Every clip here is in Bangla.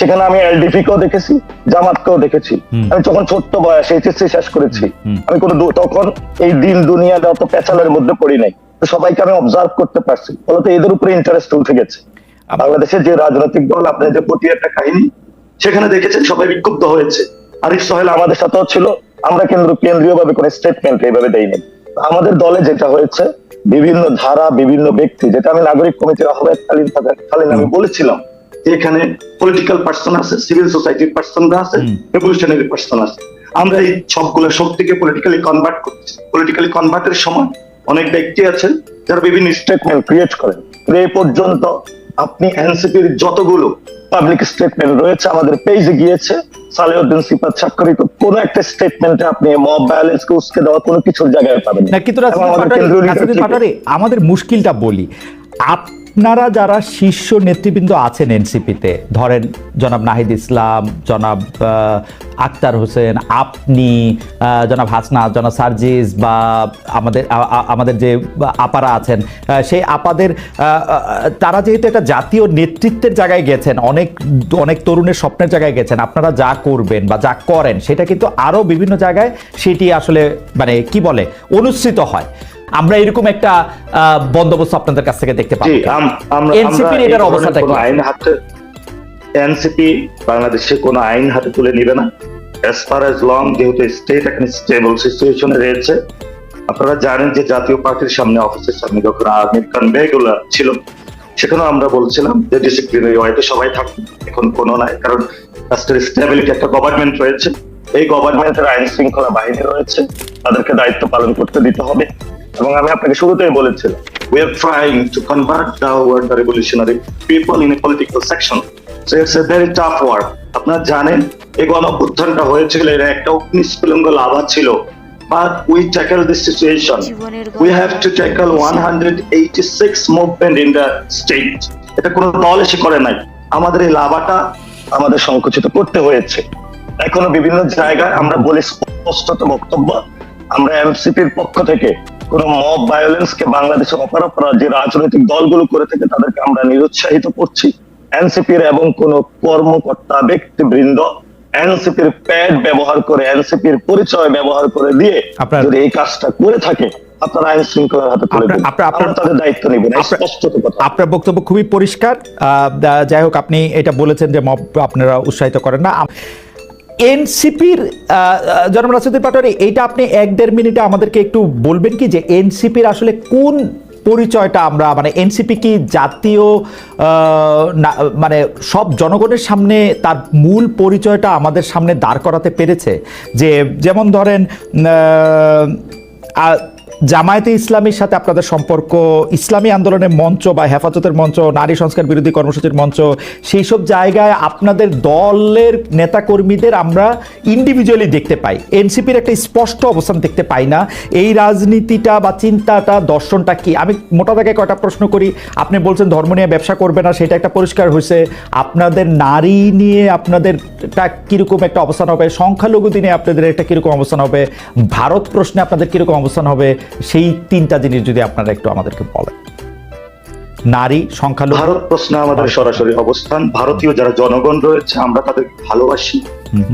সেখানে আমি এলডিপি কেও দেখেছি জামাতকেও দেখেছি। আমি যখন ছোট্ট বয়স এইচএসসি শেষ করেছি আমি কোনো তখন এই দিন দুনিয়ার অত পেছালের মধ্যে পড়ি নাই। তো সবাইকে আমি অবজার্ভ করতে পারছি। ফলত এদের উপরে ইন্টারেস্ট উঠে গেছে। বাংলাদেশের যে রাজনৈতিক দল আপনার যে প্রতি একটা কাহিনী সেখানে দেখেছেন সবাই বিক্ষুব্ধ হয়েছে। আরিফ সোহেল আমাদের সাথেও ছিল আমরা কেন্দ্র কেন্দ্রীয় ভাবে কোনো স্টেটমেন্ট এইভাবে দেইনি। আমাদের দলে যেটা হয়েছে বিভিন্ন ধারা বিভিন্ন ব্যক্তি যেটা আমি নাগরিক কমিটির আহ্বায়ককালীন থাকাকালীন আমি বলেছিলাম এখানে পলিটিক্যাল পার্সন আছে সিভিল সোসাইটির পার্সনরা আছে রেভলিউশনারি পার্সন আছে। আমরা এই সবগুলো শক্তিকে পলিটিক্যালি কনভার্ট করছি পলিটিক্যালি কনভার্টের সময় অনেক ব্যক্তি আছেন যারা বিভিন্ন স্টেটমেন্ট ক্রিয়েট করেন। এই পর্যন্ত আপনি এনসিপির যতগুলো পাবলিক স্টেটমেন্ট রয়েছে আমাদের পেজে গিয়েছে সালেউদ্দিন সিপাত স্বাক্ষরিত কোন একটা স্টেটমেন্টে আপনি মব ভায়োলেন্স কে উস্কে দেওয়া কোনো কিছুর জায়গায় পাবেন না। কিন্তু আমাদের মুশকিলটা বলি। আপনারা যারা শীর্ষ নেতৃবৃন্দ আছেন এনসিপিতে, ধরেন জনাব নাহিদ ইসলাম, জনাব আক্তার হোসেন, আপনি জনাব হাসনা জনাব সার্জিস বা আমাদের আমাদের যে আপারা আছেন সেই আপাদের তারা যেহেতু একটা জাতীয় নেতৃত্বের জায়গায় গেছেন, অনেক অনেক তরুণের স্বপ্নের জায়গায় গেছেন, আপনারা যা করবেন বা যা করেন, সেটা কিন্তু আরও বিভিন্ন জায়গায় সেটি আসলে মানে কি বলে, অনুসৃত হয়। আমরা এরকম একটা বন্দোবস্ত আপনাদের কাছ থেকে দেখতে পাবো। জি আম- আমরা NCP র আমরা এটার অবস্থাটা কি? আইন হাতে এনসিপি বাংলাদেশে কোনো আইন হাতে তুলে নিবে না। অ্যাজ ফার অ্যাজ লং যেহেতু স্টেট এখন স্টেবল সিচুয়েশনে রয়েছে আপনারা জানেন যে জাতীয় পার্টির সামনে অফিসের সামনে যখন আর্মির কনভে গুলো ছিল সেখানেও আমরা বলছিলাম যে ডিসিপ্লিনারি ওয়াইতে সবাই থাকুন এখন কোনো নাই। কারণ রাষ্ট্রের স্টেবিলিটি একটা গভর্নমেন্ট রয়েছে। এই গভর্নমেন্টের আইন শৃঙ্খলা বাহিনী রয়েছে। তাদেরকে দায়িত্ব পালন করতে দিতে হবে। এবং আমি আপনাকে শুরুতেই বলেছিলাম we are trying to convert our the revolutionary people in a political section so it's a very tough work আপনারা জানেন এই গণ অভ্যুত্থানটা হয়েছিল এর একটা অগ্নিস্ফুলঙ্গ লাভা ছিল but we tackle this situation we have to tackle 186 movement in the state এটা কোনো দল এসে করে নাই আমাদের এই লাভাটা আমাদের সংকুচিত করতে হয়েছে এখনও বিভিন্ন জায়গায় আমরা বলি স্পষ্টত বক্তব্য আমরা এনসিপির পক্ষ থেকে কোন মব ভায়োলেন্স কে বাংলাদেশে অপরাপরা যে রাজনৈতিক দলগুলো করে থাকে তাদেরকে আমরা নিরুৎসাহিত করছি। এনসিপির এবং কোন কর্মকর্তা ব্যক্তিবৃন্দ এনসিপির প্যাড ব্যবহার করে এনসিপির পরিচয় ব্যবহার করে দিয়ে আপনার- যদি এই কাজটা করে থাকে আপনারা আইন শৃঙ্খলার হাতে তুলে আপনার- তাদের দায়িত্ব আপনার- স্পষ্টত কথা। আপনার বক্তব্য খুবই পরিষ্কার। আহ, যাই হোক আপনি এটা বলেছেন যে মব আপনারা উৎসাহিত করেন না। এনসিপির জনম রাজনীতি পাটোয়ারি, এইটা আপনি এক দেড় মিনিটে আমাদেরকে একটু বলবেন কি যে এনসিপির আসলে কোন পরিচয়টা আমরা মানে এনসিপি কি জাতীয় মানে সব জনগণের সামনে তার মূল পরিচয়টা আমাদের সামনে দাঁড় করাতে পেরেছে? যে যেমন ধরেন জামায়াতে ইসলামীর সাথে আপনাদের সম্পর্ক, ইসলামী আন্দোলনের মঞ্চ বা হেফাজতের মঞ্চ, নারী সংস্কার বিরোধী কর্মসূচির মঞ্চ সেই সব জায়গায় আপনাদের দলের নেতাকর্মীদের আমরা ইন্ডিভিজুয়ালি দেখতে পাই। এনসিপির একটা স্পষ্ট অবস্থান দেখতে পাই না। এই রাজনীতিটা বা চিন্তাটা, দর্শনটা কি? আমি মোটা দাগে কয়টা প্রশ্ন করি। আপনি বলছেন ধর্ম নিয়ে ব্যবসা করবে না, সেটা একটা পরিষ্কার হয়েছে। আপনাদের নারী নিয়ে আপনাদের একটা কীরকম একটা অবস্থান হবে? সংখ্যালঘু দিনে আপনাদের একটা কীরকম অবস্থান হবে? ভারত প্রশ্নে আপনাদের কীরকম অবস্থান হবে? সেই তিনটা জিনিস যদি আপনারা একটু আমাদেরকে বলেন। নারী সংখ্যালঘু। ভারত প্রশ্নে আমাদের সরাসরি অবস্থান। ভারতীয় যারা জনগণ রয়েছে আমরা তাদের ভালোবাসি।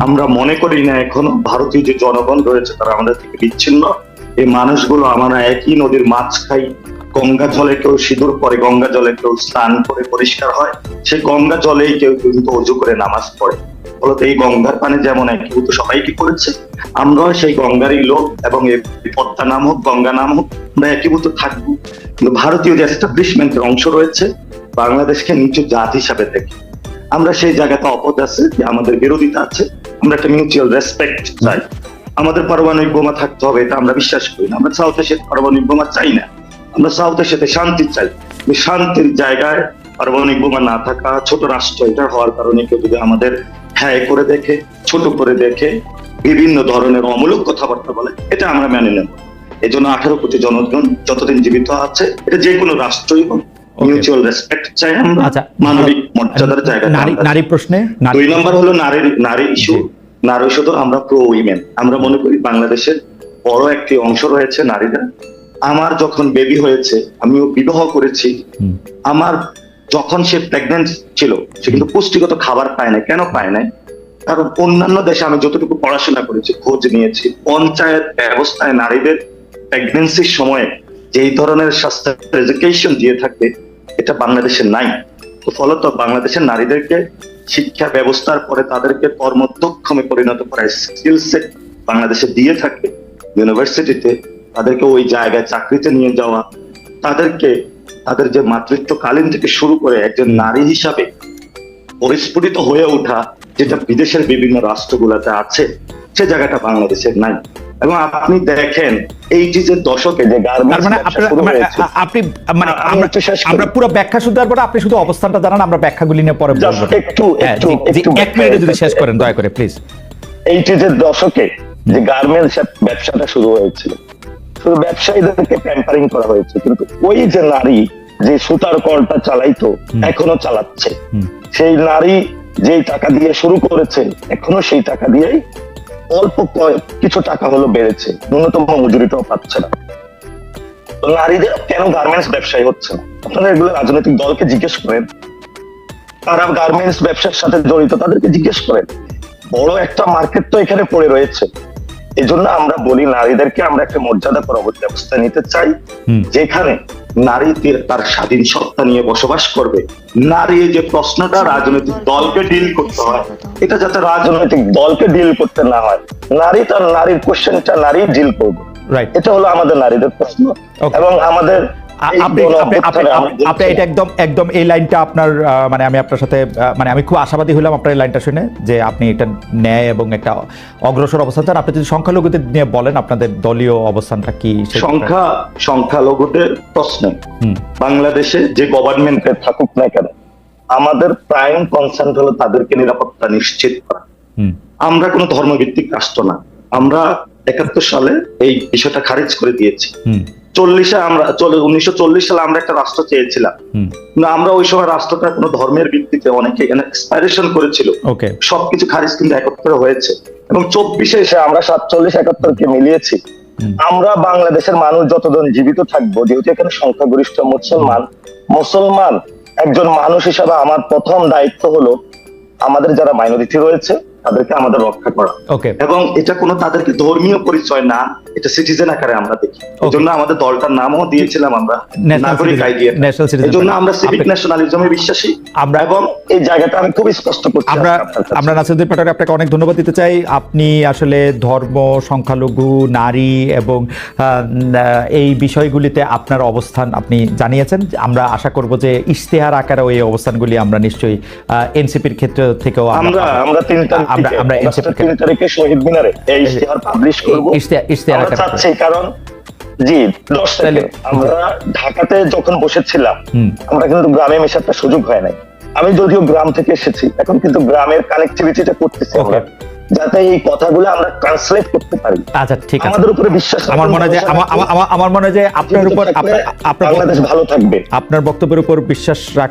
আমরা মনে করি না এখনও ভারতীয় যে জনগণ রয়েছে তারা আমাদের থেকে বিচ্ছিন্ন। এই মানুষগুলো আমরা একই নদীর মাছ খাই গঙ্গা জলে কেউ সিঁদুর পরে গঙ্গা জলে কেউ স্নান করে পরিষ্কার হয়। সেই গঙ্গা জলেই কেউ কিন্তু অজু করে নামাজ পড়ে। ফলত এই গঙ্গার পানি যেমন একীভূত সবাইকে করেছে আমরাও সেই গঙ্গারই লোক এবং এই পদ্মা নাম হোক, গঙ্গা নাম হোক, আমরা একীভূত থাকব। কিন্তু ভারতীয় যে এস্টাবলিশমেন্টের অংশ রয়েছে, বাংলাদেশকে নিচু জাত হিসাবে দেখি। আমরা সেই জায়গাতে অপদ আছে, যে আমাদের বিরোধিতা আছে, আমরা একটা মিউচুয়াল রেসপেক্ট চাই। আমাদের পারমাণবিক বোমা থাকতে হবে, এটা আমরা বিশ্বাস করি না। আমরা সাউথ এশিয়ার পারমাণবিক বোমা চাই না। আমরা সাউথ এশিয়াতে শান্তি চাই। শান্তির জায়গায় পারমাণবিক বোমা না থাকা ছোট রাষ্ট্র, এটা হওয়ার কারণে কেউ যদি আমাদের হ্যাঁ করে দেখে, ছোট করে দেখে বিভিন্ন ধরনের অমূলক কথাবার্তা বলে এটা আমরা মেনে নেব। এই জন্য আঠারো কোটি জনগণ যতদিন জীবিত আছে এটা যে কোনো রাষ্ট্রই হোক মিউচুয়াল রেসপেক্ট চাই আমরা আচ্ছা। মানবিক মর্যাদার জায়গা নারী নারী প্রশ্নে দুই নম্বর হলো নারী নারী ইস্যু নারী তো আমরা প্রো উইমেন আমরা মনে করি বাংলাদেশের বড় একটি অংশ রয়েছে নারীরা আমার যখন বেবি হয়েছে আমিও বিবাহ করেছি। আমার যখন সে প্রেগনেন্ট ছিল সে কিন্তু পুষ্টিগত খাবার পায় না কেন পায় না কারণ অন্যান্য দেশে আমি যতটুকু পড়াশোনা করেছি, খোঁজ নিয়েছি, পঞ্চায়েত ব্যবস্থায় নারীদের প্রেগনেন্সির সময়ে যেই ধরনের স্বাস্থ্য এডুকেশন দিয়ে থাকে, এটা বাংলাদেশে নাই। তো ফলত বাংলাদেশের নারীদেরকে শিক্ষা ব্যবস্থার পরে তাদেরকে কর্মদক্ষমে পরিণত করার স্কিল সেট বাংলাদেশে দিয়ে থাকে। ইউনিভার্সিটিতে তাদেরকে ওই জায়গায় চাকরিতে নিয়ে যাওয়া, তাদেরকে তাদের যে মাতৃত্বকালীন থেকে শুরু করে একজন নারী হিসাবে পরিস্ফুটিত হয়ে ওঠা যেটা বিদেশের বিভিন্ন রাষ্ট্রগুলোতে আছে সে জায়গাটা বাংলাদেশের নাই। এবং আপনি দেখেন এই যে যে দশকে যে মানে মানে আপনি মানে আমরা পুরো ব্যাখ্যা পারব না আপনি শুধু অবস্থানটা জানান আমরা ব্যাখ্যাগুলি নিয়ে পরে একটু হ্যাঁ, একটু এক মিনিটে যদি শেষ করেন দয়া করে প্লিজ এইটিজের দশকে যে গার্মেন্টস ব্যবসাটা শুরু হয়েছিল শুধু ব্যবসায়ীদেরকে প্যাম্পারিং করা হয়েছে কিন্তু ওই যে নারী যে সুতার কলটা চালাইতো এখনও চালাচ্ছে। সেই নারী যেই টাকা দিয়ে শুরু করেছে এখনও সেই টাকা দিয়েই অল্প কয়- কিছু টাকা হলো বেড়েছে। ন্যূনতম মজুরিটাও পাচ্ছে না। নারীদের কেন গার্মেন্টস ব্যবসায়ী হচ্ছে না? আপনারা এগুলো রাজনৈতিক দলকে জিজ্ঞেস করেন। তারা গার্মেন্টস ব্যবসার সাথে জড়িত তাদেরকে জিজ্ঞেস করেন। বড় একটা মার্কেট তো এখানে পড়ে রয়েছে। এজন্য আমরা বলি নারীদেরকে আমরা একটা মর্যাদা পরবর্তী ব্যবস্থা নিতে চাই। যেখানে নারী তার স্বাধীন সত্তা নিয়ে বসবাস করবে। নারী যে প্রশ্নটা রাজনৈতিক দলকে ডিল করতে হয় এটা যাতে রাজনৈতিক দলকে ডিল করতে না হয়। নারী তার নারীর কোশ্চেনটা নারী ডিল করবে। রাইট এটা হলো আমাদের নারীদের প্রশ্ন। এবং আমাদের আপনি আপনি- আপনি অভ্যুত্থানে আমরা আপনি এটা একদম একদম এই লাইনটা আপনার মানে আমি আপনার সাথে মানে আমি খুব আশাবাদী হলাম আপনার এই লাইনটা শুনে যে আপনি এটা ন্যায় এবং একটা অগ্রসর অবস্থান চান। আপনি যদি সংখ্যালঘুদের নিয়ে বলেন আপনাদের দলীয় অবস্থানটা কি? সংখ্যা সংখ্যালঘুদের প্রশ্নে। বাংলাদেশে যে গভর্নমেন্টে থাকুক না কেন আমাদের প্রাইম কনসার্ন হলো তাদেরকে নিরাপত্তা নিশ্চিত করা। আমরা কোনো ধর্মভিত্তিক রাষ্ট্র না। আমরা একাত্তর সালে এই বিষয়টা খারিজ করে দিয়েছি। চল্লিশে আমরা উনিশশো চল্লিশ সালে আমরা একটা রাষ্ট্র চেয়েছিলাম। না আমরা ওই সময় রাষ্ট্রটা কোনো ধর্মের ভিত্তিতে অনেকে এক্সপাইরেশন করেছিল। সবকিছু খারিজ কিন্তু একত্রে হয়েছে। এবং চব্বিশে এসে আমরা সাতচল্লিশ একাত্তরকে মিলিয়েছি। আমরা বাংলাদেশের মানুষ যতজন জীবিত থাকব যেহেতু এখানে সংখ্যাগরিষ্ঠ মুসলমান মুসলমান একজন মানুষ হিসাবে আমার প্রথম দায়িত্ব হলো আমাদের যারা মাইনরিটি রয়েছে তাদেরকে আমাদের রক্ষা করা। এবং এটা কোনো তাদেরকে ধর্মীয় পরিচয় না এটা সিটিজেন আকারে আমরা দেখি। এই জন্য আমাদের দলটার নামও দিয়েছিলাম আমরা নাগরিক আইডিয়া। ন্যাশনাল এই জন্য আমরা সিভিক ন্যাশনালিজমে বিশ্বাসী। আমরা এবং এই জায়গাটা আমি খুব স্পষ্ট করছি আমরা। আমরা নাসিরুদ্দিন পাটোয়ারি আপনাকে অনেক ধন্যবাদ দিতে চাই। আপনি আসলে ধর্ম সংখ্যালঘু নারী এবং এই বিষয়গুলিতে আপনার অবস্থান আপনি জানিয়েছেন। আমরা আশা করব যে ইশতেহার আকারে এই অবস্থানগুলি আমরা নিশ্চয়ই এনসিপির ক্ষেত্র থেকেও আমরা আমরা তিন তারিখে আমরা আমরা তিন তারিখে শহীদ মিনারে এই ইশতেহার পাবলিশ করব। ইশতেহার- চাচ্ছি কারণ জি দশ তারিখে আমরা ঢাকাতে যখন বসেছিলাম আমরা কিন্তু গ্রামে সুযোগ হয় নাই। আমি যদিও গ্রাম থেকে এসেছি এখন কিন্তু গ্রামের কানেক্টিভিটিটা করতেছি যাতে এই কথাগুলো আমরা ট্রান্সলেট করতে পারি। আচ্ছা ঠিক আছে। আমাদের উপরে বিশ্বাস আমার মনে হয় আমার মনে হয় যে আপনার উপর আপনার বাংলাদেশ ভালো থাকবে। আপনার বক্তব্যের উপর বিশ্বাস রাখ